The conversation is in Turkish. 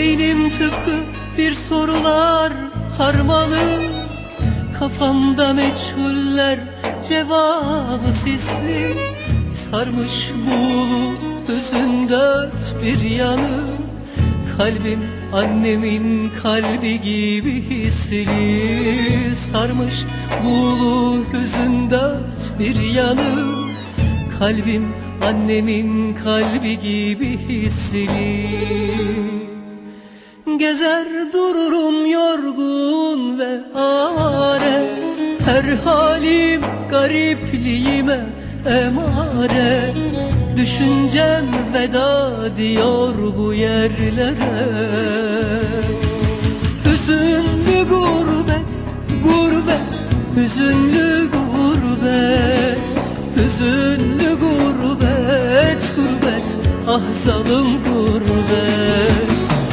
Beynim tıpkı bir sorular harmanı. Kafamda meçhuller cevabı sisli. Sarmış buğulu hüzün dört bir yanı. Kalbim annemin kalbi gibi hisli. Sarmış buğulu hüzün dört bir yanı. Kalbim annemin kalbi gibi hisli Gezer dururum yorgun ve are Her halim garipliğime emare. Düşüncem veda diyor bu yerlere. Hüzünlü gurbet, gurbet, hüzünlü gurbet. Hüzünlü gurbet, gurbet, ah zalim gurbet